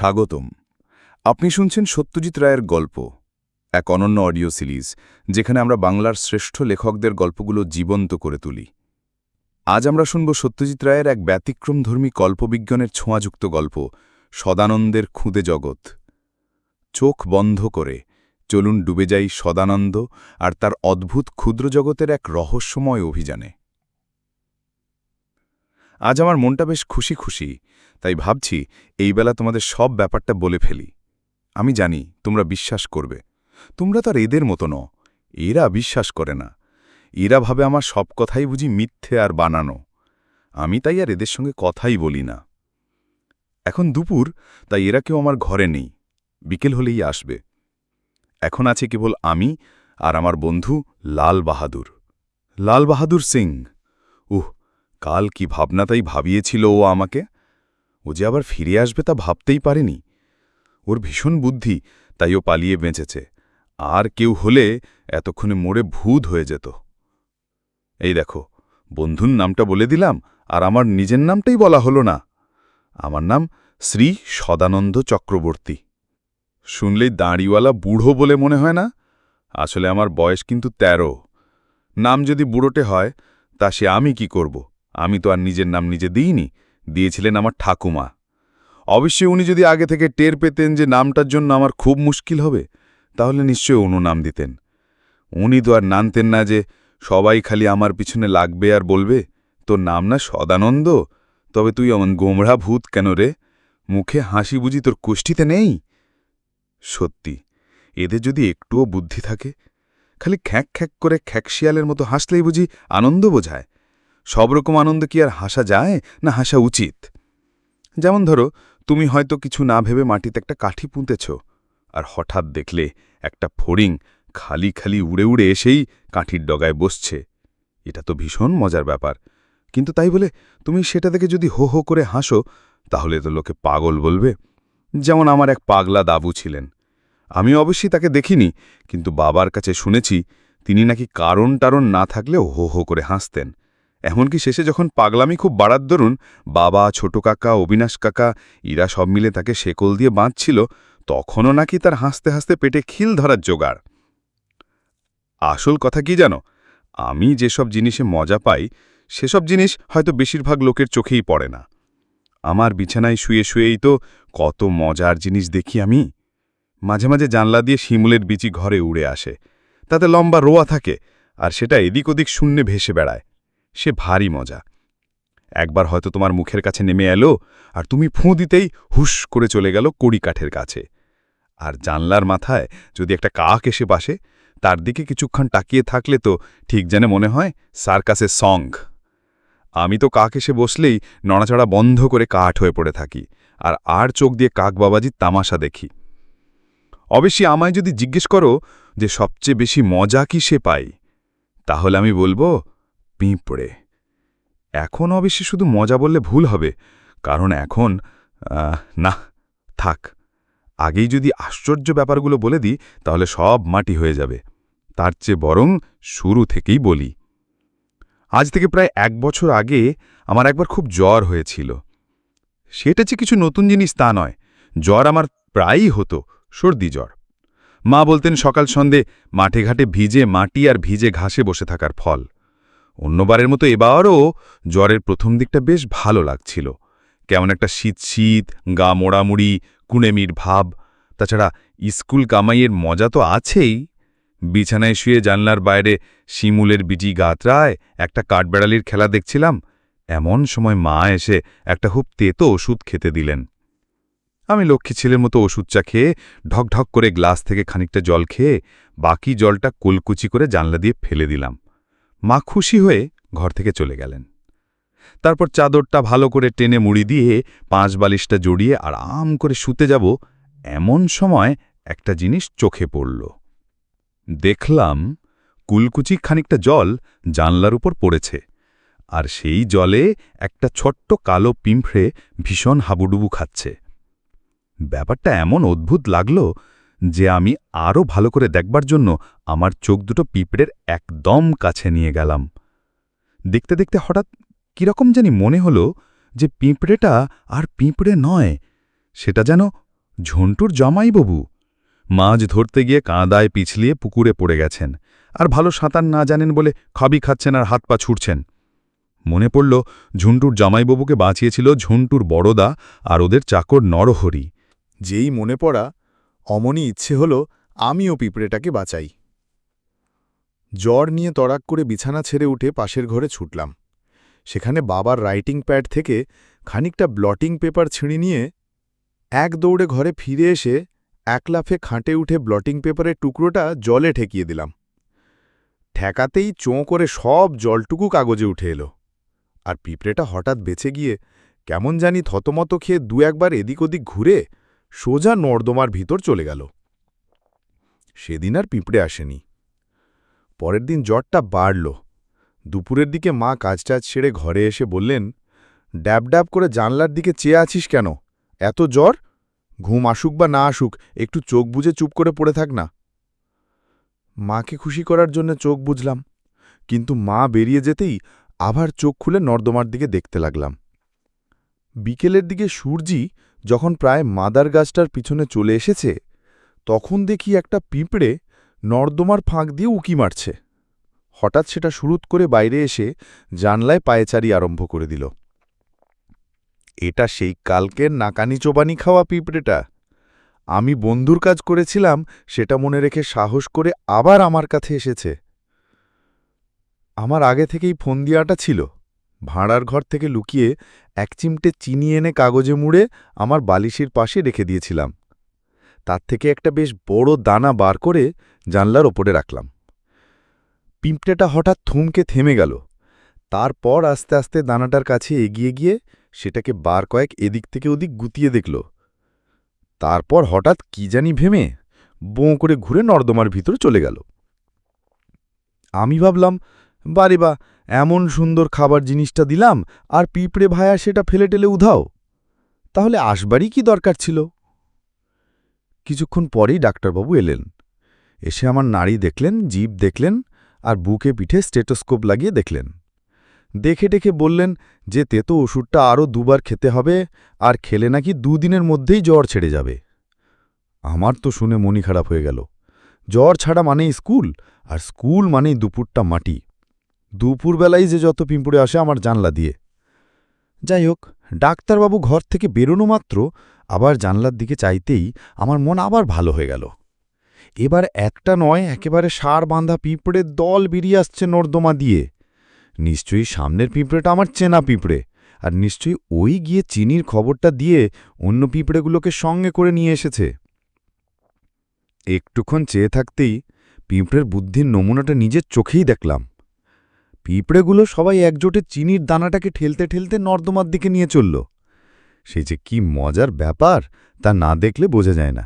স্বাগতম। আপনি শুনছেন সত্যজিৎ রায়ের গল্প, এক অনন্য অডিও সিরিজ, যেখানে আমরা বাংলার শ্রেষ্ঠ লেখকদের গল্পগুলো জীবন্ত করে তুলি। আজ আমরা শুনব সত্যজিৎ রায়ের এক ব্যতিক্রমধর্মী কল্পবিজ্ঞানের ছোঁয়াযুক্ত গল্প, সদানন্দের খুঁদে জগৎ। চোখ বন্ধ করে, চলুন ডুবে যাই সদানন্দ আর তার অদ্ভুত ক্ষুদ্র জগতের এক রহস্যময় অভিযানে। আজ আমার মনটা বেশ খুশি খুশি তাই ভাবছি এই বেলা তোমাদের সব ব্যাপারটা বলে ফেলি। আমি জানি তোমরা বিশ্বাস করবে। তোমরা তো আর এদের মতো ন এরা বিশ্বাস করে না। এরা ভাবে আমার সব কথাই বুঝি মিথ্যে আর বানানো। আমি তাই আর এদের সঙ্গে কথাই বলি না। এখন দুপুর, তাই এরা কেউ আমার ঘরে নেই। বিকেল হলেই আসবে। এখন আছে কেবল আমি আর আমার বন্ধু লাল বাহাদুর। লাল বাহাদুর সিং। উহ, কাল কি ভাবনাতাই ভাবিয়েছিল ও আমাকে? ও যে আবার ফিরে আসবে তা ভাবতেই পারেনি। ওর ভীষণ বুদ্ধি, তাই ও পালিয়ে বেঁচেছে। আর কেউ হলে এতক্ষণে মোড়ে ভূত হয়ে যেত। এই দেখো, বন্ধুর নামটা বলে দিলাম, আর আমার নিজের নামটাই বলা হলো না। আমার নাম শ্রী সদানন্দ চক্রবর্তী। শুনলেই দাঁড়িওয়ালা বুড়ো বলে মনে হয় না? আসলে আমার বয়স কিন্তু ১৩ নাম যদি বুড়োটে হয়, তা সে আমি কি করব? আমি তো আর নিজের নাম নিজে দিইনি। দিয়েছিলেন আমার ঠাকুমা। অবশ্যই উনি যদি আগে থেকে টের পেতেন যে নামটার জন্য আমার খুব মুশকিল হবে, তাহলে নিশ্চয়ই অনু নাম দিতেন। উনি তো আর নানতেন না যে সবাই খালি আমার পিছনে লাগবে আর বলবে, তোর নাম না সদানন্দ? তবে তুই অমন গোমড়া ভূত কেন রে? মুখে হাসি বুঝি তোর কুষ্ঠিতে নেই? সত্যি, এদের যদি একটুও বুদ্ধি থাকে, খালি খ্যাঁক খ্যাঁক করে খ্যাঁকশিয়ালের মতো হাসলেই বুঝি আনন্দ বোঝায়। সব রকম আনন্দ কি আর হাসা যায় না হাসা উচিত? যেমন ধরো, তুমি হয়তো কিছু না ভেবে মাটিতে একটা কাঠি পুঁতেছ, আর হঠাৎ দেখলে একটা ফড়িং খালি খালি উড়ে উড়ে এসেই কাঠির ডগায় বসছে। এটা তো ভীষণ মজার ব্যাপার। কিন্তু তাই বলে তুমি সেটা দেখে যদি হো হো করে হাসো, তাহলে তো লোকে পাগল বলবে। যেমন আমার এক পাগলা দাবু ছিলেন। আমি অবশ্যই তাকে দেখিনি, কিন্তু বাবার কাছে শুনেছি, তিনি নাকি কারণ টারণ না থাকলেও হো হো করে হাসতেন। এমনকি শেষে যখন পাগলামি খুব বাড়ার দরুন বাবা, ছোট কাকা, অবিনাশ কাকা, ইরা সব মিলে তাকে শেকল দিয়ে বাঁধছিল, তখনও নাকি তার হাসতে হাসতে পেটে খিল ধরার জোগাড়। আসল কথা কি জানো? আমি যেসব জিনিসে মজা পাই, সেসব জিনিস হয়তো বেশিরভাগ লোকের চোখেই পড়ে না। আমার বিছানায় শুয়ে শুয়েই তো কত মজার জিনিস দেখি আমি। মাঝে মাঝে জানলা দিয়ে শিমুলের বিচি ঘরে উড়ে আসে। তাতে লম্বা রোয়া থাকে, আর সেটা এদিক ওদিক শূন্যে ভেসে বেড়ায়। সে ভারী মজা। একবার হয়তো তোমার মুখের কাছে নেমে এলো আর তুমি ফুঁ দিতেই হুস করে চলে গেল কড়ি কাঠের কাছে। আর জানলার মাথায় যদি একটা কাক এসে বাসে, তার দিকে কিছুক্ষণ তাকিয়ে থাকলে তো ঠিক যেন মনে হয় সার্কাসের সং। আমি তো কাক এসে বসলেই নড়াচড়া বন্ধ করে কাঠ হয়ে পড়ে থাকি আর আর চোখ দিয়ে কাক বাবাজির তামাশা দেখি। অবশ্যই আমায় যদি জিজ্ঞেস করো যে সবচেয়ে বেশি মজা কি সে পাই, তাহলে আমি বলব পিঁপড়ে। এখন অবশ্যই শুধু মজা বললে ভুল হবে, কারণ এখন না, থাক। আগেই যদি আশ্চর্য ব্যাপারগুলো বলে দিই, তাহলে সব মাটি হয়ে যাবে। তার চেয়ে বরং শুরু থেকেই বলি। আজ থেকে প্রায় এক বছর আগে আমার একবার খুব জ্বর হয়েছিল। সেটা যে কিছু নতুন জিনিস তা নয়, জ্বর আমার প্রায়ই হতো, সর্দি জ্বর। মা বলতেন সকাল সন্ধে মাঠে ঘাটে ভিজে মাটি আর ভিজে ঘাসে বসে থাকার ফল। অন্যবারের মতো এবারও জ্বরের প্রথম দিকটা বেশ ভালো লাগছিল। কেমন একটা শীত শীত, গা মোড়ামুড়ি, কুনেমির ভাব। তাছাড়া স্কুল কামাইয়ের মজা তো আছেই। বিছানায় শুয়ে জানলার বাইরে শিমুলের বিজি গাত্রায় একটা কাঠবেড়ালির খেলা দেখছিলাম। এমন সময় মা এসে একটা খুব তেতো ওষুধ খেতে দিলেন। আমি লক্ষ্মী ছেলের মতো ওষুধটা খেয়ে ঢকঢক করে গ্লাস থেকে খানিকটা জল খেয়ে বাকি জলটা কুলকুচি করে জানলা দিয়ে ফেলে দিলাম। মা খুশি হয়ে ঘর থেকে চলে গেলেন। তারপর চাদরটা ভালো করে টেনে মুড়ি দিয়ে পাঁচ বালিশটা জড়িয়ে আরাম করে শুতে যাব, এমন সময় একটা জিনিস চোখে পড়ল। দেখলাম কুলকুচি খানিকটা জল জানলার উপর পড়েছে, আর সেই জলে একটা ছোট্ট কালো পিঁপড়ে ভীষণ হাবুডুবু খাচ্ছে। ব্যাপারটা এমন অদ্ভুত লাগল যে আমি আরও ভালো করে দেখবার জন্য আমার চোখ দুটো পিঁপড়ের একদম কাছে নিয়ে গেলাম। দেখতে দেখতে হঠাৎ কীরকম জানি মনে হলো যে পিঁপড়েটা আর পিঁপড়ে নয়, সেটা যেন ঝন্টুর জামাইবাবু। মাছ ধরতে গিয়ে কাঁদায় পিছলিয়ে পুকুরে পড়ে গেছেন আর ভালো সাঁতার না জানেন বলে খাবি খাচ্ছেন আর হাত পা ছুটছেন মনে পড়ল ঝুন্টুর জামাইবাবুকে বাঁচিয়েছিল ঝুন্টুর বড়দা আর ওদের চাকর নরহরি। যেই মনে পড়া অমনি ইচ্ছে হল আমিও পিঁপড়েটাকে বাঁচাই। জ্বর নিয়ে তড়াক করে বিছানা ছেড়ে উঠে পাশের ঘরে ছুটলাম। সেখানে বাবার রাইটিং প্যাড থেকে খানিকটা ব্লটিং পেপার ছিঁড়ে নিয়ে এক দৌড়ে ঘরে ফিরে এসে এক লাফে খাঁটে উঠে ব্লটিং পেপারের টুকরোটা জলে ঠেকিয়ে দিলাম। ঠেকাতেই চোঁ করে সব জলটুকু কাগজে উঠে এলো। আর পিঁপড়েটা হঠাৎ বেঁচে গিয়ে কেমন জানি থতমত খেয়ে দু একবার এদিক ওদিক ঘুরে সোজা নর্দমার ভিতর চলে গেল। সেদিন আর পিঁপড়ে আসেনি। পরের দিন জ্বরটা বাড়ল। দুপুরের দিকে মা কাজটাজ ছেড়ে ঘরে এসে বললেন, ড্যাব ড্যাব করে জানলার দিকে চেয়ে আছিস কেন? এত জ্বর? ঘুম আসুক বা না আসুক, একটু চোখ বুঝে চুপ করে পড়ে থাক না। মাকে খুশি করার জন্য চোখ বুঝলাম কিন্তু মা বেরিয়ে যেতেই আবার চোখ খুলে নর্দমার দিকে দেখতে লাগলাম। বিকেলের দিকে সূর্যি যখন প্রায় মাদার গাছটার পিছনে চলে এসেছে, তখন দেখি একটা পিঁপড়ে নর্দমার ফাঁক দিয়ে উকি মারছে। হঠাৎ সেটা শুরুত করে বাইরে এসে জানলায় পায়েচারি আরম্ভ করে দিল। এটা সেই কালকের নাকানি চোবানি খাওয়া পিঁপড়েটা। আমি বন্ধুর কাজ করেছিলাম, সেটা মনে রেখে সাহস করে আবার আমার কাছে এসেছে। আমার আগে থেকেই ফোন দিয়াটা ছিল। ভাঁড়ার ঘর থেকে লুকিয়ে এক চিমটে চিনি এনে কাগজে মুড়ে আমার বালিশের পাশে রেখে দিয়েছিলাম। তার থেকে একটা বেশ বড় দানা বার করে জানলার ওপরে রাখলাম। পিঁপড়েটা হঠাৎ থুমকে থেমে গেল। তারপর আস্তে আস্তে দানাটার কাছে এগিয়ে গিয়ে সেটাকে বার কয়েক এদিক থেকে ওদিক গুতিয়ে দেখল। তারপর হঠাৎ কি জানি ভেমে বোঁ করে ঘুরে নর্দমার ভিতর চলে গেল। আমি ভাবলাম, বারে বা এমন সুন্দর খাবার জিনিসটা দিলাম আর পিঁপড়ে ভায়া সেটা ফেলে টেলে উধাও। তাহলে আসবারই কি দরকার ছিল? কিছুক্ষণ পরেই ডাক্তারবাবু এলেন। এসে আমার নাড়ি দেখলেন, জীব দেখলেন আর বুকে পিঠে স্টেটোস্কোপ লাগিয়ে দেখলেন। দেখে ডেকে বললেন যে তেতো ওষুধটা আরও দুবার খেতে হবে আর খেলে নাকি দুদিনের মধ্যেই জ্বর ছেড়ে যাবে। আমার তো শুনে মনি খারাপ হয়ে গেল। জ্বর ছাড়া মানেই স্কুল আর স্কুল মানেই দুপুরটা মাটি। দুপুরবেলায় যে যত পিঁপড়ে আসে আমার জানলা দিয়ে। যাই হোক ডাক্তারবাবু ঘর থেকে বেরোনো মাত্র আবার জানলার দিকে চাইতেই আমার মন আবার ভালো হয়ে গেল। এবার একটা নয়, একেবারে সার বাঁধা পিঁপড়ের দল বেরিয়ে আসছে নর্দমা দিয়ে। নিশ্চয়ই সামনের পিঁপড়েটা আমার চেনা পিঁপড়ে, আর নিশ্চয়ই ওই গিয়ে চিনির খবরটা দিয়ে অন্য পিঁপড়েগুলোকে সঙ্গে করে নিয়ে এসেছে। একটুক্ষণ চেয়ে থাকতেই পিঁপড়ের বুদ্ধির নমুনাটা নিজের চোখেই দেখলাম। পিঁপড়েগুলো সবাই একজোটে চিনির দানাটাকে ঠেলতে ঠেলতে নর্দমার দিকে নিয়ে চলল। সে যে কি মজার ব্যাপার তা না দেখলে বোঝা যায় না।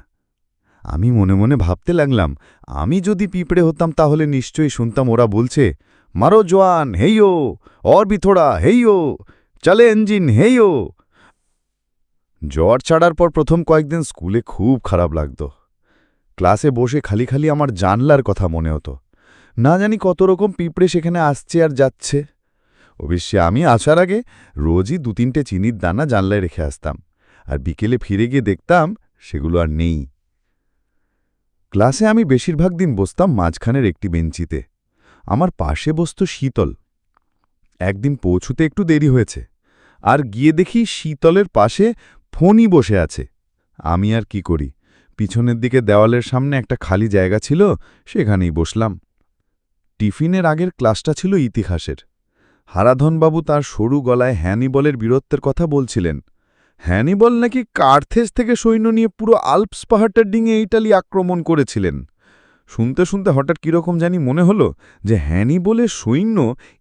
আমি মনে মনে ভাবতে লাগলাম, আমি যদি পিঁপড়ে হতাম তাহলে নিশ্চয়ই শুনতাম ওরা বলছে, মারো জোয়ান হেইও অর বি থোড়া হেইও চলে ইঞ্জিন হেইও জ্বর ছাড়ার পর প্রথম কয়েকদিন স্কুলে খুব খারাপ লাগত। ক্লাসে বসে খালি খালি আমার জানলার কথা মনে হতো। না জানি কত রকম পিঁপড়ে সেখানে আসছে আর যাচ্ছে। অবশ্যই আমি আসার আগে রোজই দু তিনটে চিনির দানা জানলায় রেখে আসতাম, আর বিকেলে ফিরে গিয়ে দেখতাম সেগুলো আর নেই। ক্লাসে আমি বেশিরভাগ দিন বসতাম মাঝখানের একটি বেঞ্চিতে। আমার পাশে বসত শীতল। একদিন পৌঁছুতে একটু দেরি হয়েছে, আর গিয়ে দেখি শীতলের পাশে ফোনই বসে আছে। আমি আর কি করি? পিছনের দিকে দেওয়ালের সামনে একটা খালি জায়গা ছিল, সেখানেই বসলাম। টিফিনের আগের ক্লাসটা ছিল ইতিহাসের। হারাধনবাবু তার সরু গলায় হ্যানিবলের বীরত্বের কথা বলছিলেন। হ্যানিবল নাকি কার্থেজ থেকে সৈন্য নিয়ে পুরো আল্পস পাহাড়টার ডিঙে ইটালি আক্রমণ করেছিলেন। শুনতে শুনতে হঠাৎ কীরকম জানি মনে হলো যে হ্যানিবলের সৈন্য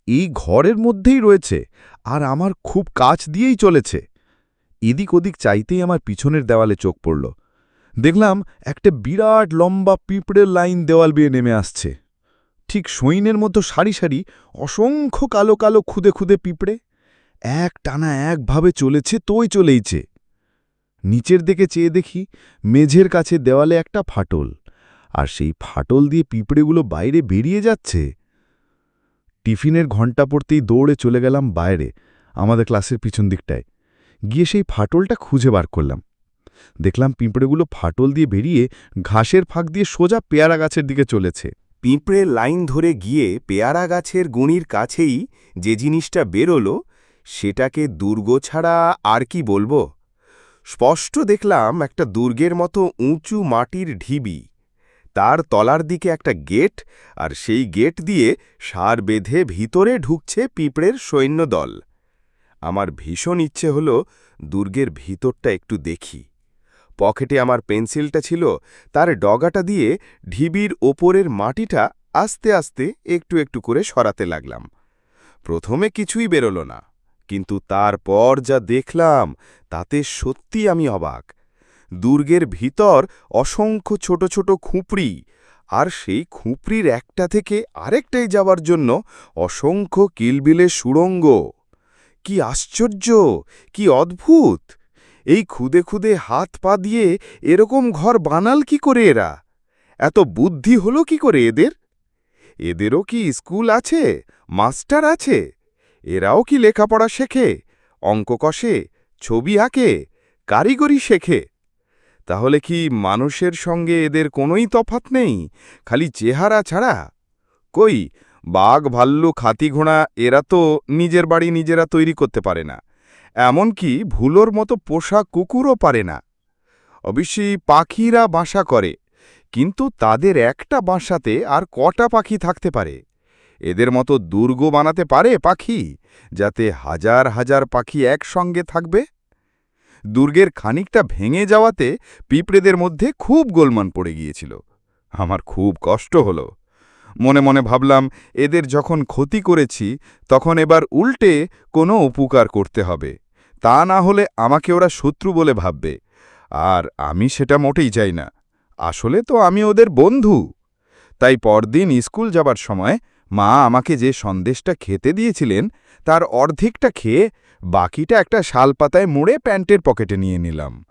এই ঘরের মধ্যেই রয়েছে আর আমার খুব কাছ দিয়েই চলেছে। এদিক ওদিক চাইতেই আমার পিছনের দেওয়ালে চোখ পড়ল। দেখলাম একটা বিরাট লম্বা পিঁপড়ের লাইন দেওয়াল বিয়ে নেমে আসছে। ঠিক সৈন্যের মতো সারি সারি অসংখ্য কালো কালো খুদে খুদে পিঁপড়ে এক টানা একভাবে চলেছে, তোই চলেইছে। নিচের দিকে চেয়ে দেখি মেঝের কাছে দেওয়ালে একটা ফাটল, আর সেই ফাটল দিয়ে পিঁপড়েগুলো বাইরে বেরিয়ে যাচ্ছে। টিফিনের ঘণ্টা পড়তেই দৌড়ে চলে গেলাম বাইরে, আমাদের ক্লাসের পিছন দিকটায়। গিয়ে সেই ফাটলটা খুঁজে বার করলাম। দেখলাম পিঁপড়েগুলো ফাটল দিয়ে বেরিয়ে ঘাসের ফাঁক দিয়ে সোজা পেয়ারা গাছের দিকে চলেছে। পিঁপড়ে লাইন ধরে গিয়ে পেয়ারা গাছের গুঁড়ির কাছেই যে জিনিসটা বেরোলো, সেটাকে দুর্গ ছাড়া আর কি বলব? স্পষ্ট দেখলাম একটা দুর্গের মতো উঁচু মাটির ঢিবি। তার তলার দিকে একটা গেট, আর সেই গেট দিয়ে সার বেঁধে ভিতরে ঢুকছে পিঁপড়ের সৈন্যদল। আমার ভীষণ ইচ্ছে হল দুর্গের ভিতরটা একটু দেখি। পকেটে আমার পেন্সিলটা ছিল, তার ডগাটা দিয়ে ঢিবির ওপরের মাটিটা আস্তে আস্তে একটু একটু করে সরাতে লাগলাম। প্রথমে কিছুই বেরোল না, কিন্তু তারপর যা দেখলাম, তাতে সত্যি আমি অবাক। দুর্গের ভিতর অসংখ্য ছোট ছোট খুঁপড়ি, আর সেই খুঁপড়ির একটা থেকে আরেকটাই যাওয়ার জন্য অসংখ্য কিলবিলে সুড়ঙ্গ। কি আশ্চর্য! কি অদ্ভুত! এই খুদে খুদে হাত পা দিয়ে এরকম ঘর বানাল কি করে এরা? এত বুদ্ধি হলো কি করে এদের? এদেরও কি স্কুল আছে? মাস্টার আছে? এরাও কি লেখাপড়া শেখে? অঙ্ক কষে? ছবি আঁকে? কারিগরি শেখে? তাহলে কি মানুষের সঙ্গে এদের কোনোই তফাত নেই? খালি চেহারা ছাড়া? কই, বাঘ ভাল্লু হাতি ঘোড়া এরা তো নিজের বাড়ি নিজেরা তৈরি করতে পারে না। এমনকি ভুলোর মতো পোষা কুকুরও পারে না। অবশ্যই পাখিরা বাসা করে, কিন্তু তাদের একটা বাসাতে আর কটা পাখি থাকতে পারে? এদের মতো দুর্গ বানাতে পারে পাখি, যাতে হাজার হাজার পাখি একসঙ্গে থাকবে? দুর্গের খানিকটা ভেঙে যাওয়াতে পিঁপড়েদের মধ্যে খুব গোলমান পড়ে গিয়েছিল। আমার খুব কষ্ট হল। মনে মনে ভাবলাম, এদের যখন ক্ষতি করেছি, তখন এবার উল্টে কোনো উপকার করতে হবে। তা না হলে আমাকে ওরা শত্রু বলে ভাববে। আর আমি সেটা মোটেই চাই না। আসলে তো আমি ওদের বন্ধু। তাই পরদিন স্কুল যাবার সময় মা আমাকে যে সন্দেশটা খেতে দিয়েছিলেন, তার অর্ধেকটা খেয়ে বাকিটা একটা শালপাতায় মুড়ে প্যান্টের পকেটে নিয়ে নিলাম।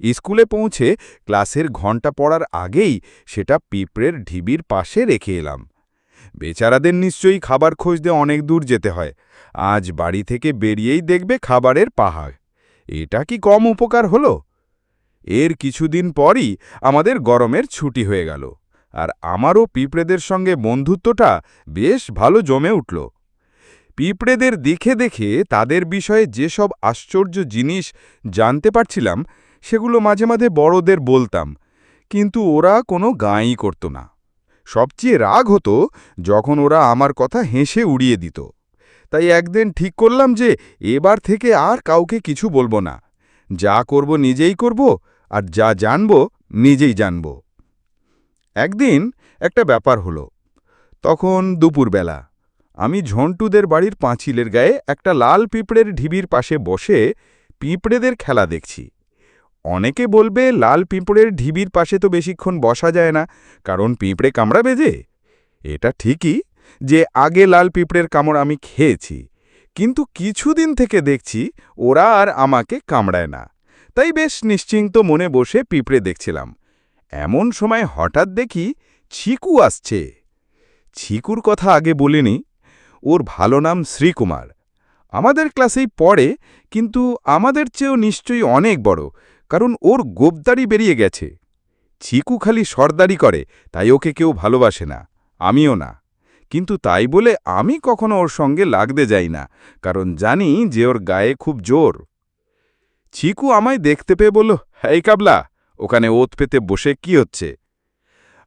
স্কুলে পৌঁছে ক্লাসের ঘণ্টা পড়ার আগেই সেটা পিঁপড়ের ঢিবির পাশে রেখে এলাম। বেচারাদের নিশ্চয়ই খাবার খোঁজতে অনেক দূর যেতে হয়। আজ বাড়ি থেকে বেরিয়েই দেখবে খাবারের পাহাড়। এটা কি কম উপকার হলো? এর কিছুদিন পরই আমাদের গরমের ছুটি হয়ে গেল, আর আমারও পিঁপড়েদের সঙ্গে বন্ধুত্বটা বেশ ভালো জমে উঠল। পিঁপড়েদের দেখে দেখে তাদের বিষয়ে যেসব আশ্চর্য জিনিস জানতে পারছিলাম, সেগুলো মাঝে মাঝে বড়দের বলতাম, কিন্তু ওরা কোনো গাঁই করত না। সবচেয়ে রাগ হতো যখন ওরা আমার কথা হেসে উড়িয়ে দিত। তাই একদিন ঠিক করলাম যে এবার থেকে আর কাউকে কিছু বলব না। যা করব নিজেই করব আর যা জানব নিজেই জানব। একদিন একটা ব্যাপার হলো। তখন দুপুরবেলা আমি ঝন্টুদের বাড়ির পাঁচিলের গায়ে একটা লাল পিঁপড়ের ঢিবির পাশে বসে পিঁপড়েদের খেলা দেখছি। অনেকে বলবে লাল পিঁপড়ের ঢিবির পাশে তো বেশিক্ষণ বসা যায় না, কারণ পিঁপড়ে কামড়া বেজে এটা ঠিকই যে আগে লাল পিঁপড়ের কামড় আমি খেয়েছি, কিন্তু কিছুদিন থেকে দেখছি ওরা আর আমাকে কামড়ায় না। তাই বেশ নিশ্চিন্ত মনে বসে পিঁপড়ে দেখছিলাম। এমন সময় হঠাৎ দেখি ছিকু আসছে। ছিকুর কথা আগে বলিনি, ওর ভালো নাম শ্রীকুমার। আমাদের ক্লাসেই পড়ে, কিন্তু আমাদের চেয়েও নিশ্চয়ই অনেক বড়, কারণ ওর গোবদারি বেরিয়ে গেছে। ছিকু খালি সর্দারি করে, তাই ওকে কেউ ভালোবাসে না, আমিও না। কিন্তু তাই বলে আমি কখনো ওর সঙ্গে লাগতে যাই না, কারণ জানি যে ওর গায়ে খুব জোর। ছিকু আমায় দেখতে পেয়ে বলল এই কাবলা, ওখানে ওত পেতে বসে কি হচ্ছে?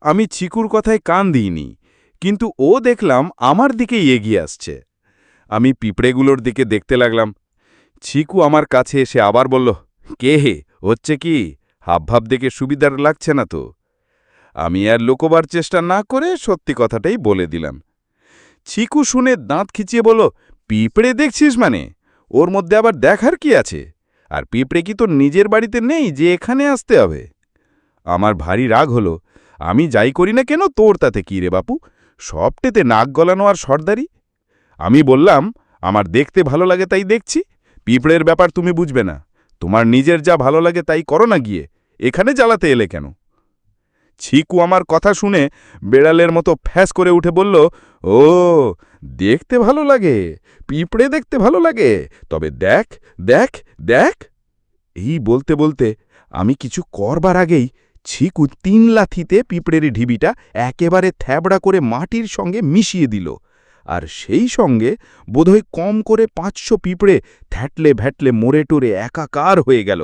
আমি চিকুর কথায় কান দিইনি, কিন্তু ও দেখলাম আমার দিকেই এগিয়ে আসছে। আমি পিঁপড়েগুলোর দিকে দেখতে লাগলাম। ছিকু আমার কাছে এসে আবার বলল, কে হে, হচ্ছে কি? হাবভাব দেখে সুবিধার লাগছে না তো? আমি আর লোকবার চেষ্টা না করে সত্যি কথাটাই বলে দিলাম। ছিকু শুনে দাঁত খিচিয়ে বলল, পিঁপড়ে দেখছিস মানে? ওর মধ্যে আবার দেখার কি আছে? আর পিঁপড়ে কি তোর নিজের বাড়িতে নেই যে এখানে আসতে হবে? আমার ভারী রাগ হলো, আমি যাই করি না কেন তোর তাতে কী রে বাপু? সবটেতে নাক গলানো আর সর্দারি? আমি বললাম, আমার দেখতে ভালো লাগে তাই দেখছি। পিঁপড়ের ব্যাপার তুমি বুঝবে না। তোমার নিজের যা ভালো লাগে তাই করো না গিয়ে। এখানে জ্বালাতে এলে কেন? ছিকু আমার কথা শুনে বেড়ালের মতো ফ্যাস করে উঠে বলল, ও, দেখতে ভালো লাগে, পিঁপড়ে দেখতে ভালো লাগে, তবে দেখ দেখ দেখ। এই বলতে বলতে আমি কিছু করবার আগেই ছিকু তিন লাথিতে পিঁপড়ের ঢিবিটা একেবারে থ্যাবড়া করে মাটির সঙ্গে মিশিয়ে দিল, আর সেই সঙ্গে বোধহয় কম করে পাঁচশো পিঁপড়ে থ্যাটলে ভ্যাটলে মোড়ে টোরে একাকার হয়ে গেল।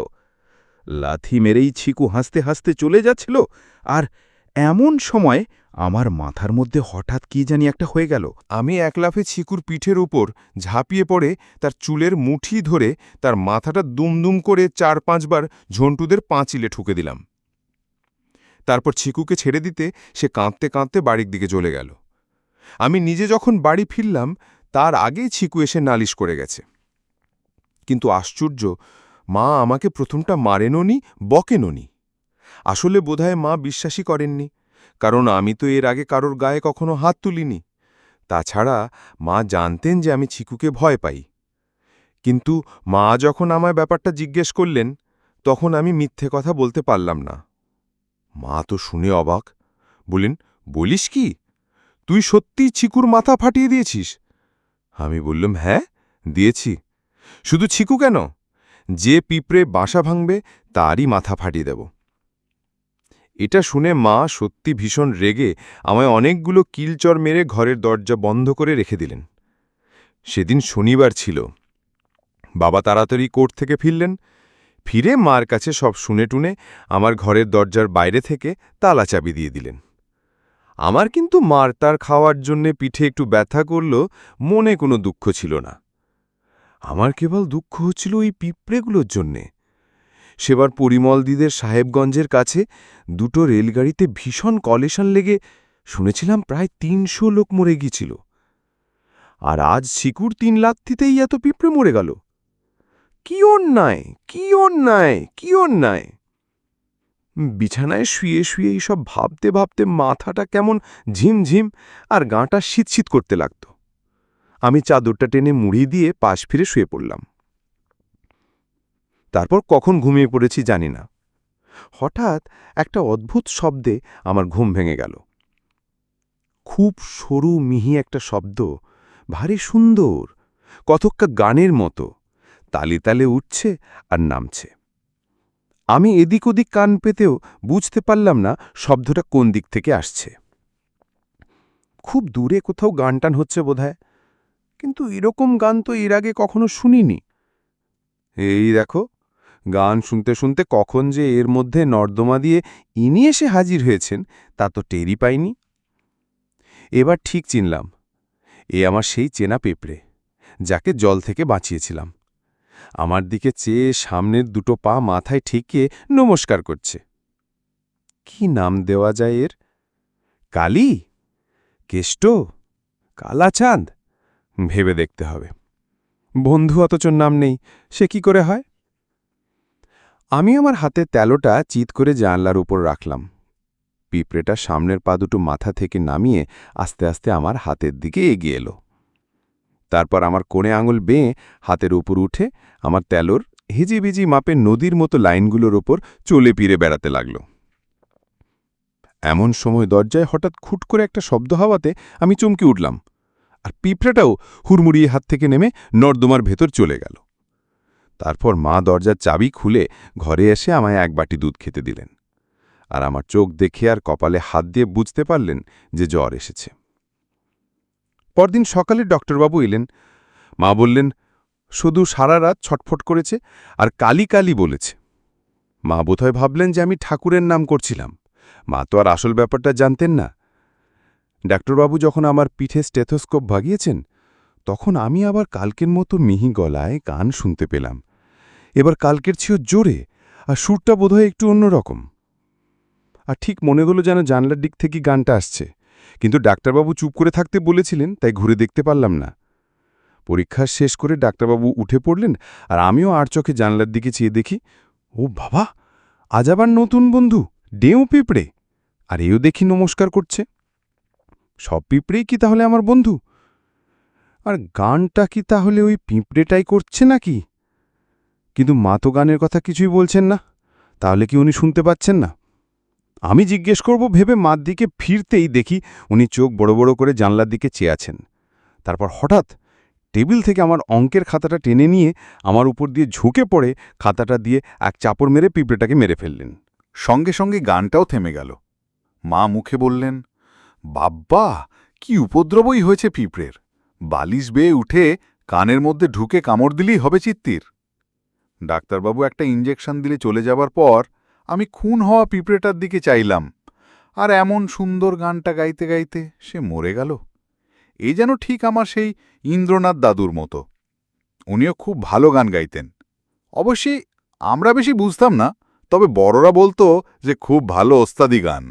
লাথি মেরেই ছিকু হাসতে হাসতে চলে যাচ্ছিল, আর এমন সময় আমার মাথার মধ্যে হঠাৎ কি জানি একটা হয়ে গেল। আমি এক লাফে ছিকুর পিঠের উপর ঝাঁপিয়ে পড়ে তার চুলের মুঠি ধরে তার মাথাটা দুমদুম করে চার পাঁচবার ঝন্টুদের পাঁচিলে ঠুকে দিলাম। তারপর ছিকুকে ছেড়ে দিতে সে কাঁদতে কাঁদতে বাড়ির দিকে চলে গেল। আমি নিজে যখন বাড়ি ফিরলাম, তার আগেই ছিকু এসে নালিশ করে গেছে। কিন্তু আশ্চর্য মা আমাকে প্রথমটা মারেননি বকেননি আসলে বোধহয় মা বিশ্বাসই করেননি, কারণ আমি তো এর আগে কারোর গায়ে কখনো হাত তুলিনি। তাছাড়া মা জানতেন যে আমি ছিকুকে ভয় পাই। কিন্তু মা যখন আমায় ব্যাপারটা জিজ্ঞেস করলেন, তখন আমি মিথ্যে কথা বলতে পারলাম না। মা তো শুনে অবাক বলেন বলিস কি? তুই সত্যিই ছিকুর মাথা ফাটিয়ে দিয়েছিস? আমি বললাম হ্যাঁ দিয়েছি। শুধু ছিকু কেন? যে পিঁপড়ে বাসা ভাঙবে, তারই মাথা ফাটিয়ে দেব। এটা শুনে মা সত্যি ভীষণ রেগে আমায় অনেকগুলো কিলচর মেরে ঘরের দরজা বন্ধ করে রেখে দিলেন। সেদিন শনিবার ছিল। বাবা তাড়াতাড়ি কোর্ট থেকে ফিরলেন। ফিরে মার কাছে সব শুনে টুনে আমার ঘরের দরজার বাইরে থেকে তালা চাবি দিয়ে দিলেন। আমার কিন্তু মার তার খাওয়ার জন্যে পিঠে একটু ব্যথা করল মনে কোনো দুঃখ ছিল না। আমার কেবল দুঃখ হচ্ছিল ওই পিঁপড়েগুলোর জন্যে। সেবার পরিমল দিদের সাহেবগঞ্জের কাছে দুটো রেলগাড়িতে ভীষণ কলেশন লেগে শুনেছিলাম প্রায় তিনশো লোক মরে গিয়েছিল। আর আজ শিকুর তিন লাত্তিতেই এত পিঁপড়ে মরে গেল। কি অন্যায় কি অন্যায় কি অন্যায়? বিছানায় শুয়ে শুয়ে এইসব ভাবতে ভাবতে মাথাটা কেমন ঝিমঝিম আর গাঁটা শীতশীত করতে লাগত। আমি চাদরটা টেনে মুড়ি দিয়ে পাশ ফিরে শুয়ে পড়লাম। তারপর কখন ঘুমিয়ে পড়েছি জানি না। হঠাৎ একটা অদ্ভুত শব্দে আমার ঘুম ভেঙে গেল। খুব সরু মিহি একটা শব্দ, ভারী সুন্দর কতক্কা গানের মতো, তালে তালে উঠছে আর নামছে। আমি এদিক ওদিক কান পেতেও বুঝতে পারলাম না শব্দটা কোন দিক থেকে আসছে। খুব দূরে কোথাও গান টান হচ্ছে বোধহয়। কিন্তু এরকম গান তো এর আগে কখনো শুনিনি। এই দেখো, গান শুনতে শুনতে কখন যে এর মধ্যে নর্দমা দিয়ে ইনি এসে হাজির হয়েছেন, তা তো টেরই পাইনি। এবার ঠিক চিনলাম, এ আমার সেই চেনা পেঁপড়ে, যাকে জল থেকে বাঁচিয়েছিলাম। আমার দিকে চেয়ে সামনের দুটো পা মাথায় ঠেকিয়ে নমস্কার করছে। কি নাম দেওয়া যায় এর? কালী? কেষ্ট? কালাচাঁদ? ভেবে দেখতে হবে। বন্ধু অথচ নাম নেই, সে কি করে হয়? আমি আমার হাতে তেলোটা চিত করে জানলার উপর রাখলাম। পিঁপড়েটা সামনের পা দুটো মাথা থেকে নামিয়ে আস্তে আস্তে আমার হাতের দিকে এগিয়ে এলো। তারপর আমার কোণে আঙুল বেয়ে হাতের উপর উঠে আমার তেলোর হিজিবিজি মাপে নদীর মতো লাইনগুলোর ওপর চলে পিরে বেড়াতে লাগল। এমন সময় দরজায় হঠাৎ খুট করে একটা শব্দ হওয়াতে আমি চমকে উঠলাম। আর পিঁপড়েটাও হুড়মুড়িয়ে হাত থেকে নেমে নর্দমার ভেতর চলে গেল। তারপর মা দরজার চাবি খুলে ঘরে এসে আমায় এক বাটি দুধ খেতে দিলেন। আর আমার চোখ দেখে আর কপালে হাত দিয়ে বুঝতে পারলেন যে জ্বর এসেছে। পরদিন সকালে ডক্টরবাবু এলেন। মা বললেন, শুধু সারা রাত ছটফট করেছে আর কালি কালি বলেছে। মা বোধহয় ভাবলেন যে আমি ঠাকুরের নাম করছিলাম। মা তো আর আসল ব্যাপারটা জানতেন না। ডাক্তারবাবু যখন আমার পিঠে স্টেথোস্কোপ ভাগিয়েছেন, তখন আমি আবার কালকের মতো মিহি গলায় গান শুনতে পেলাম। এবার কালকের চেয়েও জোরে, আর সুরটা বোধহয় একটু অন্যরকম। আর ঠিক মনে হলো যেন জানলার দিক থেকে গানটা আসছে, কিন্তু ডাক্তারবাবু চুপ করে থাকতে বলেছিলেন, তাই ঘুরে দেখতে পারলাম না। পরীক্ষা শেষ করে ডাক্তারবাবু উঠে পড়লেন, আর আমিও আর চোখে জানলার দিকে চেয়ে দেখি, ও বাবা, আজ আবার নতুন বন্ধু ডেও পিঁপড়ে আর এও দেখি নমস্কার করছে। সব পিঁপড়েই কি তাহলে আমার বন্ধু? আর গানটা কি তাহলে ওই পিঁপড়েটাই করছে নাকি? কিন্তু মা তো গানের কথা কিছুই বলছেন না, তাহলে কি উনি শুনতে পাচ্ছেন না? আমি জিজ্ঞেস করব, ভেবে মার দিকে ফিরতেই দেখি উনি চোখ বড় বড় করে জানলার দিকে চেয়ে আছেন। তারপর হঠাৎ টেবিল থেকে আমার অঙ্কের খাতাটা টেনে নিয়ে আমার উপর দিয়ে ঝুঁকে পড়ে খাতাটা দিয়ে এক চাপড় মেরে পিঁপড়েটাকে মেরে ফেললেন। সঙ্গে সঙ্গে গানটাও থেমে গেল। মা মুখে বললেন বাব্বা, কি উপদ্রবই হয়েছে পিঁপড়ের। বালিশ বেয়ে উঠে কানের মধ্যে ঢুকে কামড় দিলেই হবে চিত্তির। ডাক্তারবাবু একটা ইঞ্জেকশন দিলে চলে যাবার পর আমি খুন হওয়া পিঁপড়েটার দিকে চাইলাম, আর এমন সুন্দর গানটা গাইতে গাইতে সে মরে গেল। এ যেন ঠিক আমার সেই ইন্দ্রনাথ দাদুর মতো। উনিও খুব ভালো গান গাইতেন। অবশ্যই আমরা বেশি বুঝতাম না, তবে বড়রা বলতো যে খুব ভালো ওস্তাদি গান।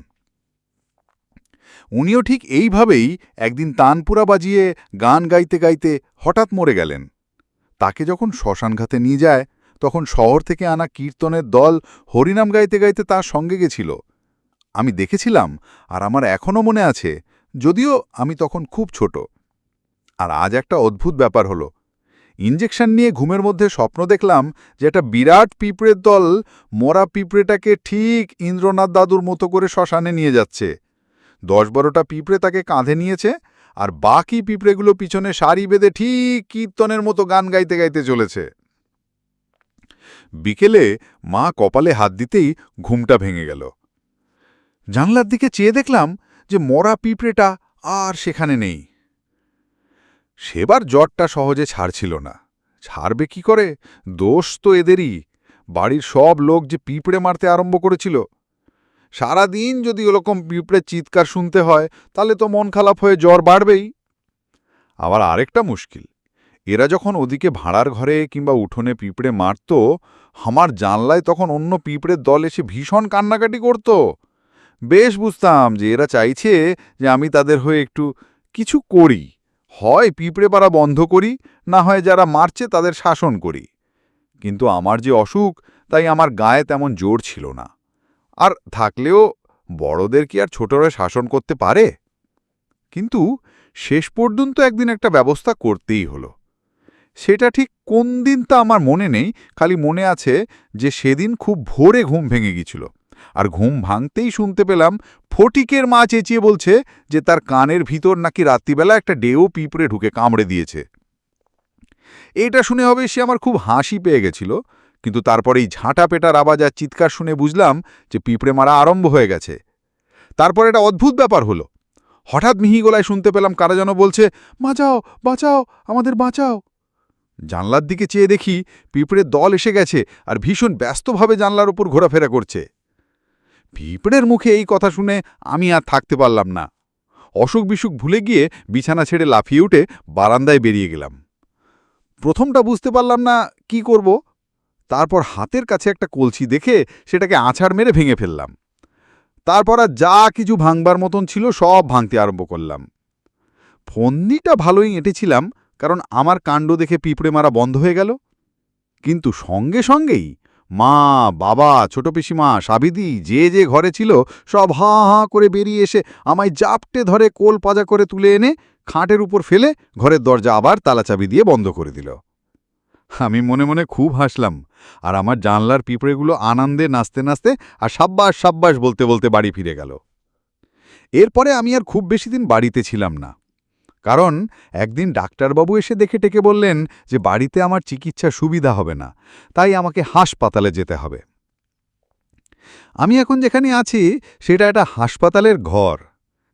উনিও ঠিক এইভাবেই একদিন তানপুরা বাজিয়ে গান গাইতে গাইতে হঠাৎ মরে গেলেন। তাকে যখন শ্মশানঘাতে নিয়ে যায়, তখন শহর থেকে আনা কীর্তনের দল হরিনাম গাইতে গাইতে তার সঙ্গে গেছিল। আমি দেখেছিলাম, আর আমার এখনও মনে আছে, যদিও আমি তখন খুব ছোট। আর আজ একটা অদ্ভুত ব্যাপার হলো ইঞ্জেকশন নিয়ে ঘুমের মধ্যে স্বপ্ন দেখলাম যে একটা বিরাট পিঁপড়ের দল মরা পিঁপড়েটাকে ঠিক ইন্দ্রনাথ দাদুর মতো করে শ্মশানে নিয়ে যাচ্ছে। দশ বারোটা পিঁপড়ে তাকে কাঁধে নিয়েছে আর বাকি পিঁপড়েগুলো পিছনে সারি বেঁধে ঠিক কীর্তনের মতো গান গাইতে গাইতে চলেছে। বিকেলে মা কপালে হাত দিতেই ঘুমটা ভেঙে গেল। জানলার দিকে চেয়ে দেখলাম যে মরা পিঁপড়েটা আর সেখানে নেই। সেবার জ্বরটা সহজে ছাড়ছিল না। ছাড়বে কি করে? দোষ তো এদেরই। বাড়ির সব লোক যে পিঁপড়ে মারতে আরম্ভ করেছিল সারাদিন যদি ওরকম পিঁপড়ে চিৎকার শুনতে হয়, তাহলে তো মন খারাপ হয়ে জ্বর বাড়বেই। আবার আরেকটা মুশকিল, এরা যখন ওদিকে ভাড়ার ঘরে কিংবা উঠোনে পিঁপড়ে মারত, আমার জানলায় তখন অন্য পিঁপড়ের দল এসে ভীষণ কান্নাকাটি করত। বেশ বুঝতাম যে এরা চাইছে যে আমি তাদের হয়ে একটু কিছু করি, হয় পিঁপড়ে পাড়া বন্ধ করি, না হয় যারা মারছে তাদের শাসন করি। কিন্তু আমার যে অসুখ, তাই আমার গায়ে তেমন জোর ছিল না। আর থাকলেও বড়দের কি আর ছোটরা শাসন করতে পারে? কিন্তু শেষ পর্যন্ত একদিন একটা ব্যবস্থা করতেই হলো। সেটা ঠিক কোন দিন তা আমার মনে নেই, খালি মনে আছে যে সেদিন খুব ভোরে ঘুম ভেঙে গিয়েছিল। আর ঘুম ভাঙতেই শুনতে পেলাম ফটিকের মা চেঁচিয়ে বলছে যে তার কানের ভিতর নাকি রাত্রিবেলা একটা ডেও পিঁপড়ে ঢুকে কামড়ে দিয়েছে। এটা শুনে হবে সে আমার খুব হাসি পেয়ে গেছিল। কিন্তু তারপরেই ঝাঁটা পেটার আওয়াজ আর চিৎকার শুনে বুঝলাম যে পিঁপড়ে মারা আরম্ভ হয়ে গেছে। তারপর এটা অদ্ভুত ব্যাপার হলো। হঠাৎ মিহি গলায় শুনতে পেলাম কারা যেন বলছে, বাঁচাও বাঁচাও, আমাদের বাঁচাও। জানলার দিকে চেয়ে দেখি পিঁপড়ের দল এসে গেছে আর ভীষণ ব্যস্তভাবে জানলার উপর ঘোরাফেরা করছে। পিঁপড়ের মুখে এই কথা শুনে আমি আর থাকতে পারলাম না। অসুখ বিসুখ ভুলে গিয়ে বিছানা ছেড়ে লাফিয়ে উঠে বারান্দায় বেরিয়ে গেলাম। প্রথমটা বুঝতে পারলাম না, কি করব? তারপর হাতের কাছে একটা কলছি দেখে সেটাকে আছাড় মেরে ভেঙে ফেললাম। তারপর আর যা কিছু ভাঙবার মতন ছিল সব ভাঙতে আরম্ভ করলাম। ফন্দিটা ভালোই এঁটেছিলাম, কারণ আমার কাণ্ড দেখে পিঁপড়ে মারা বন্ধ হয়ে গেল। কিন্তু সঙ্গে সঙ্গেই মা, বাবা, ছোট পিসিমা, সাবিদি, যে যে ঘরে ছিল, সব হাঁ হাঁ করে বেরিয়ে এসে আমায় জাপটে ধরে কোল পাজা করে তুলে এনে খাটের উপর ফেলে ঘরের দরজা আবার তালাচাবি দিয়ে বন্ধ করে দিল। আমি মনে মনে খুব হাসলাম, আর আমার জানলার পিঁপড়েগুলো আনন্দে নাচতে নাচতে আর সাব্বাস সাব্বাস বলতে বলতে বাড়ি ফিরে গেল। এরপরে আমি আর খুব বেশি দিন বাড়িতে ছিলাম না। কারণ একদিন ডাক্তারবাবু এসে দেখে টেকে বললেন যে বাড়িতে আমার চিকিৎসা সুবিধা হবে না, তাই আমাকে হাসপাতালে যেতে হবে। আমি এখন যেখানে আছি, সেটা একটা হাসপাতালের ঘর।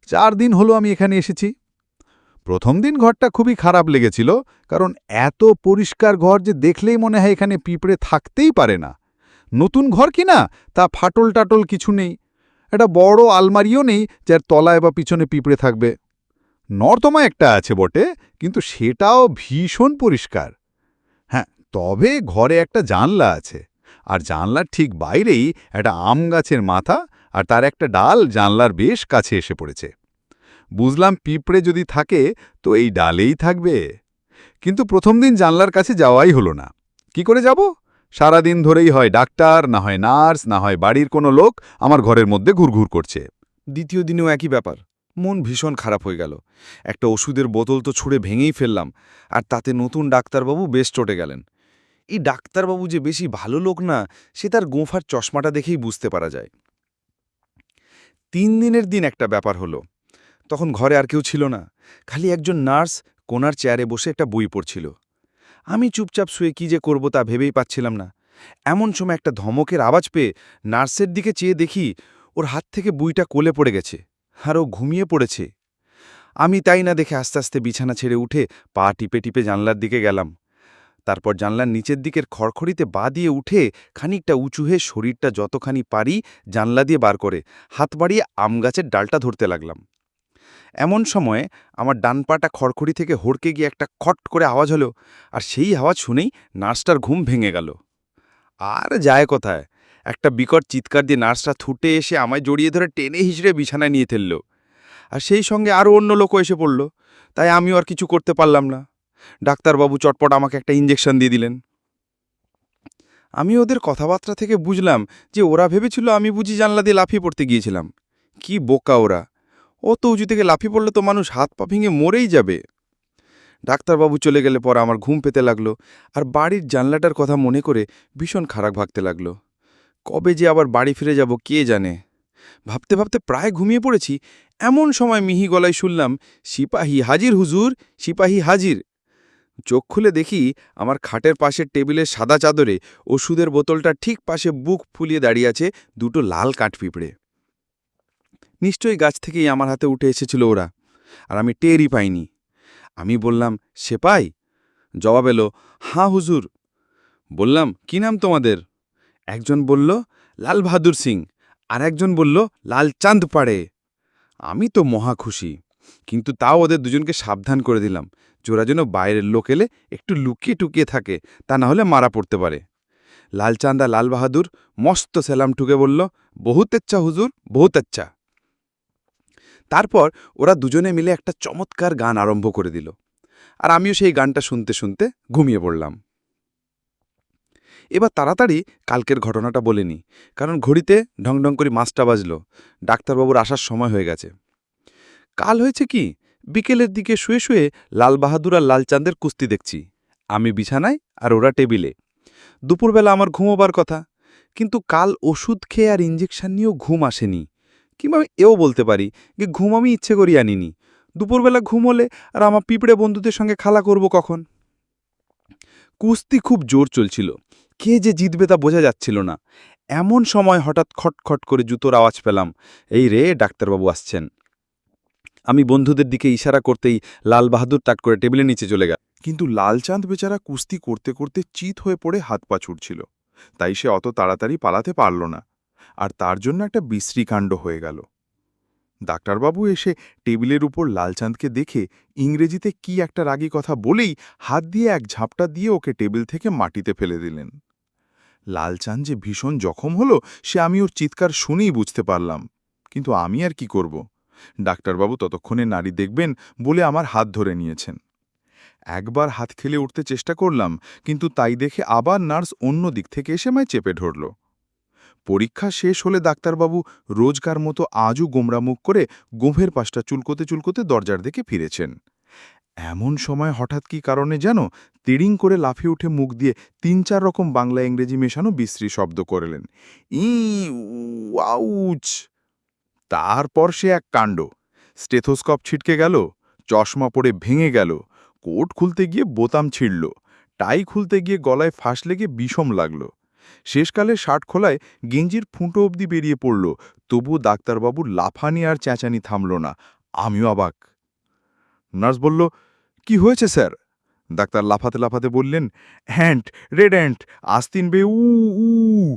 চার দিন হলো আমি এখানে এসেছি। প্রথম দিন ঘরটা খুবই খারাপ লেগেছিল, কারণ এত পরিষ্কার ঘর যে দেখলেই মনে হয় এখানে পিঁপড়ে থাকতেই পারে না। নতুন ঘর কি না? তা ফাটল টাটল কিছু নেই। একটা বড় আলমারিও নেই যার তলায় বা পিছনে পিঁপড়ে থাকবে। নর্দমা একটা আছে বটে, কিন্তু সেটাও ভীষণ পরিষ্কার। হ্যাঁ তবে ঘরে একটা জানলা আছে, আর জানলার ঠিক বাইরেই একটা আম গাছের মাথা আর তার একটা ডাল জানলার বেশ কাছে এসে পড়েছে। বুঝলাম পিঁপড়ে যদি থাকে, তো এই ডালেই থাকবে। কিন্তু প্রথম দিন জানলার কাছে যাওয়াই হলো না। কি করে যাব? সারাদিন ধরেই হয় ডাক্তার, না হয় নার্স, না হয় বাড়ির কোনো লোক আমার ঘরের মধ্যে ঘুরঘুর করছে। দ্বিতীয় দিনেও একই ব্যাপার। মন ভীষণ খারাপ হয়ে গেল। একটা ওষুধের বোতল তো ছুঁড়ে ভেঙেই ফেললাম, আর তাতে নতুন ডাক্তারবাবু বেশ চটে গেলেন। এই ডাক্তারবাবু যে বেশি ভালো লোক না, সে তার গোঁফার চশমাটা দেখেই বুঝতে পারা যায়। তিন দিনের দিন একটা ব্যাপার হলো। তখন ঘরে আর কেউ ছিল না। খালি একজন নার্স কোনার চেয়ারে বসে একটা বই পড়ছিল। আমি চুপচাপ শুয়ে কি যে করব তা ভেবেই পাচ্ছিলাম না। এমন সময় একটা ধমকের আওয়াজ পেয়ে নার্সের দিকে চেয়ে দেখি ওর হাত থেকে বইটা কোলে পড়ে গেছে আর ও ঘুমিয়ে পড়েছে। আমি তাই না দেখে আস্তে আস্তে বিছানা ছেড়ে উঠে পা টিপে টিপে জানলার দিকে গেলাম। তারপর জানলার নিচের দিকের খড়খড়িতে বা দিয়ে উঠে খানিকটা উঁচু হয়ে শরীরটা যতখানি পারি জানলা দিয়ে বার করে হাত বাড়িয়ে আম গাছের ডালটা ধরতে লাগলাম। এমন সময়ে আমার ডান পাটা খড়খড়ি থেকে হড়কে গিয়ে একটা খট করে আওয়াজ হলো, আর সেই আওয়াজ শুনেই নার্সটার ঘুম ভেঙে গেল। আর যায় কোথায়? একটা বিকট চিৎকার দিয়ে নার্সটা ছুটে এসে আমায় জড়িয়ে ধরে টেনে হিসড়ে বিছানায় নিয়ে ফেলল। আর সেই সঙ্গে আরও অন্য লোকও এসে পড়ল। তাই আমিও আর কিছু করতে পারলাম না। ডাক্তারবাবু চটপট আমাকে একটা ইঞ্জেকশন দিয়ে দিলেন। আমি ওদের কথাবার্তা থেকে বুঝলাম যে ওরা ভেবেছিল আমি বুঝি জানলা দিয়ে লাফিয়ে পড়তে গিয়েছিলাম। কি বোকা ওরা! অত উঁচু থেকে লাফিয়ে পড়লে তো মানুষ হাত পা ভেঙে মরেই যাবে। ডাক্তারবাবু চলে গেলে পর আমার ঘুম পেতে লাগল আর বাড়ির জানলাটার কথা মনে করে ভীষণ খারাপ ভাবতে লাগল। কবে যে আবার বাড়ি ফিরে যাব কে জানে? ভাবতে ভাবতে প্রায় ঘুমিয়ে পড়েছি। এমন সময় মিহি গলায় শুনলাম, সিপাহী হাজির হুজুর, সিপাহী হাজির। চোখ খুলে দেখি আমার খাটের পাশের টেবিলের সাদা চাদরে ওষুধের বোতলটা ঠিক পাশে বুক ফুলিয়ে দাঁড়িয়ে আছে দুটো লাল কাঠপিঁপড়ে। নিশ্চয়ই গাছ থেকেই আমার হাতে উঠে এসেছিল ওরা, আর আমি টেরই পাইনি। আমি বললাম, সেপাই? জবাব এলো, হাঁ হুজুর। বললাম, কি নাম তোমাদের? একজন বলল, লাল বাহাদুর সিং। আর একজন বলল, লাল চাঁদ পাড়ে। আমি তো মহা খুশি, কিন্তু তাও ওদের দুজনকে সাবধান করে দিলাম জোরা যেন বাইরের লোক এলে একটু লুকিয়ে টুকিয়ে থাকে, তা না হলে মারা পড়তে পারে। লালচাঁদ আর লাল বাহাদুর মস্ত সেলাম ঠুকে বলল, বহুত আচ্ছা হুজুর, বহুত আচ্ছা তারপর ওরা দুজনে মিলে একটা চমৎকার গান আরম্ভ করে দিল। আর আমিও সেই গানটা শুনতে শুনতে ঘুমিয়ে পড়লাম। এবার তাড়াতাড়ি কালকের ঘটনাটা বলিনি কারণ ঘড়িতে ঢং ঢং করে মাছটা বাজল, ডাক্তারবাবুর আসার সময় হয়ে গেছে। কাল হয়েছে কি? বিকেলের দিকে শুয়ে শুয়ে লাল বাহাদুর আর লালচাঁদের কুস্তি দেখছি, আমি বিছানায় আর ওরা টেবিলে। দুপুরবেলা আমার ঘুমোবার কথা, কিন্তু কাল ওষুধ খেয়ে আর ইঞ্জেকশন নিয়েও ঘুম আসেনি। কিংবা এও বলতে পারি যে ঘুম আমি ইচ্ছে করি আনিনি দুপুরবেলা ঘুম হলে আর আমার পিঁপড়ে বন্ধুদের সঙ্গে খালা করব কখন? কুস্তি খুব জোর চলছিল। কে যে জিতবে তা বোঝা যাচ্ছিল না। এমন সময় হঠাৎ খটখট করে জুতোর আওয়াজ পেলাম। এই রে, ডাক্তারবাবু আসছেন। আমি বন্ধুদের দিকে ইশারা করতেই লাল বাহাদুর তাট করে টেবিলের নিচে চলে গেল। কিন্তু লালচাঁদ বেচারা কুস্তি করতে করতে চিত হয়ে পড়ে হাত পা ছুটছিল তাই সে অত তাড়াতাড়ি পালাতে পারল না। আর তার জন্য একটা বিশ্রীকাণ্ড হয়ে গেল। ডাক্তারবাবু এসে টেবিলের উপর লালচাঁদকে দেখে ইংরেজিতে কি একটা রাগী কথা বলেই হাত দিয়ে এক ঝাপটা দিয়ে ওকে টেবিল থেকে মাটিতে ফেলে দিলেন। লালচাঁদ যে ভীষণ জখম হলো, সে আমি ওর চিৎকার শুনেই বুঝতে পারলাম। কিন্তু আমি আর কি করব? ডাক্তারবাবু ততক্ষণে নারী দেখবেন বলে আমার হাত ধরে নিয়েছেন। একবার হাত খেলে উঠতে চেষ্টা করলাম, কিন্তু তাই দেখে আবার নার্স অন্য দিক থেকে এসে আমায় চেপে ধরল। পরীক্ষা শেষ হলে ডাক্তারবাবু রোজকার মতো আজও গোমরা মুখ করে গোঁভের পাশটা চুলকোতে চুলকোতে দরজার দিকে ফিরেছেন। এমন সময় হঠাৎ কি কারণে যেন তিড়িং করে লাফিয়ে উঠে মুখ দিয়ে তিন চার রকম বাংলা ইংরেজি মেশানো বিশ্রী শব্দ করলেন ই আউচ! তারপর সে এক কাণ্ড, স্টেথোস্কোপ ছিটকে গেল, চশমা পড়ে ভেঙে গেল, কোট খুলতে গিয়ে বোতাম ছিঁড়ল, টাই খুলতে গিয়ে গলায় ফাঁস লেগে বিষম লাগল। শেষকালে শার্ট খোলায় গেঞ্জির ফুঁটো অবধি বেরিয়ে পড়ল। তবু ডাক্তারবাবুর লাফানি আর চেঁচানি থামল না। আমিও অবাক। নার্স বলল, কি হয়েছে স্যার? ডাক্তার লাফাতে লাফাতে বললেন, হ্যান্ট, রেড হ্যান্ট, আস্তিন বে, উ উ।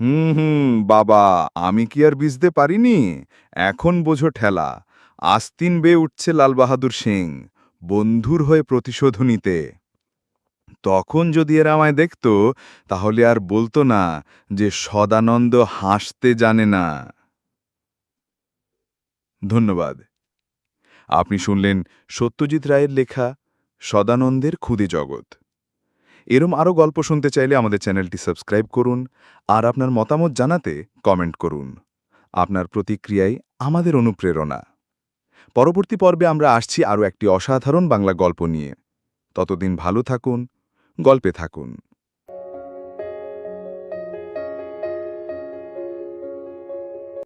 হুম হুম, বাবা, আমি কি আর বুঝতে পারিনি? এখন বোঝো ঠেলা। আস্তিন বেয়ে উঠছে লালবাহাদুর সিং, বন্ধুর হয়ে প্রতিশোধ নিতে। তখন যদি এরা আমায় দেখত, তাহলে আর বলতো না যে সদানন্দ হাসতে জানে না। ধন্যবাদ। আপনি শুনলেন সত্যজিৎ রায়ের লেখা সদানন্দের ক্ষুদে জগৎ। এরম আরও গল্প শুনতে চাইলে আমাদের চ্যানেলটি সাবস্ক্রাইব করুন আর আপনার মতামত জানাতে কমেন্ট করুন। আপনার প্রতিক্রিয়াই আমাদের অনুপ্রেরণা। পরবর্তী পর্বে আমরা আসছি আরও একটি অসাধারণ বাংলা গল্প নিয়ে। ততদিন ভালো থাকুন গল্পে থাকুন।